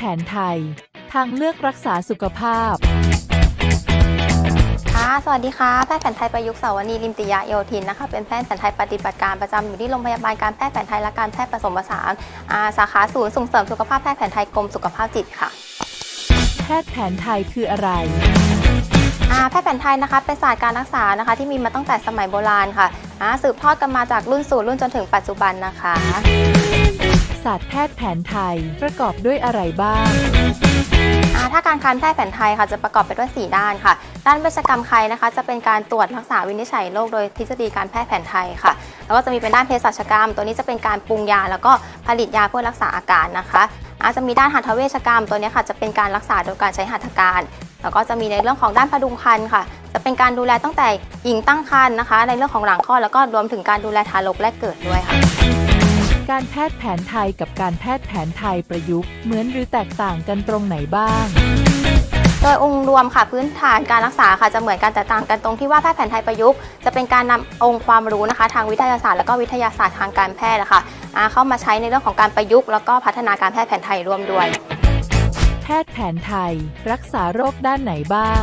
ผนไทย ทางเลือกรักษาสุขภาพ ค่ะ สวัสดีค่ะ แพทย์แผนไทยประยุกต์สาวนีลิมติยะโยธินนะคะ เป็นแพทย์แผนไทยปฏิบัติการประจำอยู่ที่โรงพยาบาลการแพทย์แผนไทยและการแพทย์ผสมผสานอ่าสาขาศูนย์ส่งเสริมสุขภาพแพทย์แผนไทยกรมสุขภาพจิตค่ะ แพทย์แผนไทยคืออะไรอ่าแพทย์แผนไทยนะคะเป็นศาสตร์การรักษานะคะ ที่มีมาตั้งแต่สมัยโบราณค่ะอ่าสืบทอดกันมาจากรุ่นสู่รุ่นจนถึงปัจจุบันนะคะ ศาสตร์แพทย์แผนไทย ประกอบด้วยอะไรบ้างถ้าการคันแพทย์แผนไทยค่ะจะประกอบไปด้วย 4 ด้านค่ะ ด้านเวชกรรมไข้นะคะ จะเป็นการตรวจรักษาวินิจฉัยโรคโดยทฤษฎีการแพทย์แผนไทยค่ะ แล้วก็จะมีเป็นด้านเภสัชกรรม ตัวนี้จะเป็นการปรุงยา แล้วก็ผลิตยาเพื่อรักษาอาการนะคะอาจจะมีด้านหัตถเวชกรรมตัวนี้ค่ะจะเป็นการรักษาโดยการใช้หัตถการ แล้วก็จะมีในเรื่องของด้านพดุงครรภ์ค่ะ จะเป็นการดูแลตั้งแต่หญิงตั้งครรภ์นะคะ ในเรื่องของหลังคลอดแล้วก็รวมถึงการดูแลทารกแรกเกิดด้วยค่ะ การแพทย์แผนไทยกับการแพทย์แผนไทยประยุกต์ เหมือนหรือแตกต่างกันตรงไหนบ้าง โดยองค์รวมค่ะพื้นฐานการรักษาค่ะจะเหมือนกันแต่ต่างกันตรงที่ว่าแพทย์แผนไทยประยุกต์จะเป็นการนำองค์ความรู้นะคะ ทางวิทยาศาสตร์และก็วิทยาศาสตร์ทางการแพทย์นะคะอ่าเข้ามาใช้ในเรื่องของการประยุกต์แล้วก็พัฒนาการแพทย์แผนไทยร่วมด้วย แพทย์แผนไทย รักษาโรคด้านไหนบ้าง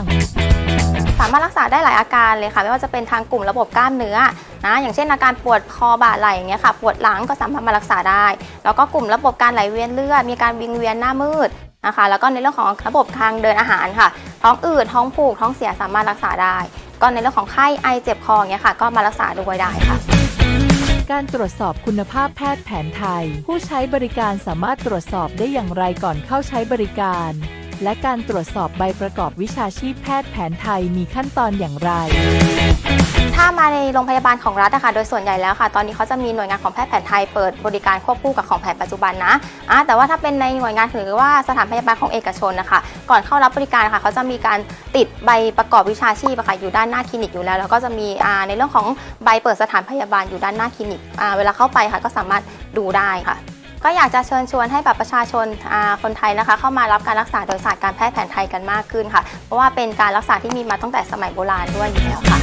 สามารถรักษาได้หลายอาการเลยค่ะ ไม่ว่าจะเป็นทางกลุ่มระบบกล้ามเนื้อนะอย่างเช่นอาการปวดคอบ่าไหล่อย่างเงี้ยค่ะปวดหลังก็สามารถมารักษาได้ แล้วก็กลุ่มระบบการไหลเวียนเลือดมีการวิงเวียนหน้ามืดนะคะแล้วก็ในเรื่องของระบบทางเดินอาหารค่ะ ท้องอืดท้องผูกท้องเสียสามารถรักษาได้ ก็ในเรื่องของไข้ไอเจ็บคออย่างเงี้ยค่ะ ก็มารักษาด้วยได้ค่ะ การตรวจสอบคุณภาพแพทย์แผนไทย ผู้ใช้บริการสามารถตรวจสอบได้อย่างไรก่อนเข้าใช้บริการ และการตรวจสอบใบประกอบวิชาชีพแพทย์แผนไทยมีขั้นตอนอย่างไร ถ้ามาในโรงพยาบาลของรัฐนะคะโดยส่วนใหญ่แล้วค่ะ ตอนนี้เขาจะมีหน่วยงานของแพทย์แผนไทยเปิดบริการควบคู่กับของแผนปัจจุบันนะอะแต่ว่าถ้าเป็นในหน่วยงานถือว่าสถานพยาบาลของเอกชนนะคะก่อนเข้ารับบริการค่ะเขาจะมีการติดใบประกอบวิชาชีพะค่ะอยู่ด้านหน้าคลินิกอยู่แล้ว แล้วก็จะมีในเรื่องของใบเปิดสถานพยาบาลอยู่ด้านหน้าคลินิกเวลาเข้าไปค่ะก็สามารถดูได้ค่ะ ก็อยากจะเชิญชวนให้แบบประชาชนคนไทยนะคะ เข้ามารับการรักษาโดยศาสตร์การแพทย์แผนไทยกันมากขึ้นค่ะ เพราะว่าเป็นการรักษาที่มีมาตั้งแต่สมัยโบราณด้วยอยู่แล้วค่ะ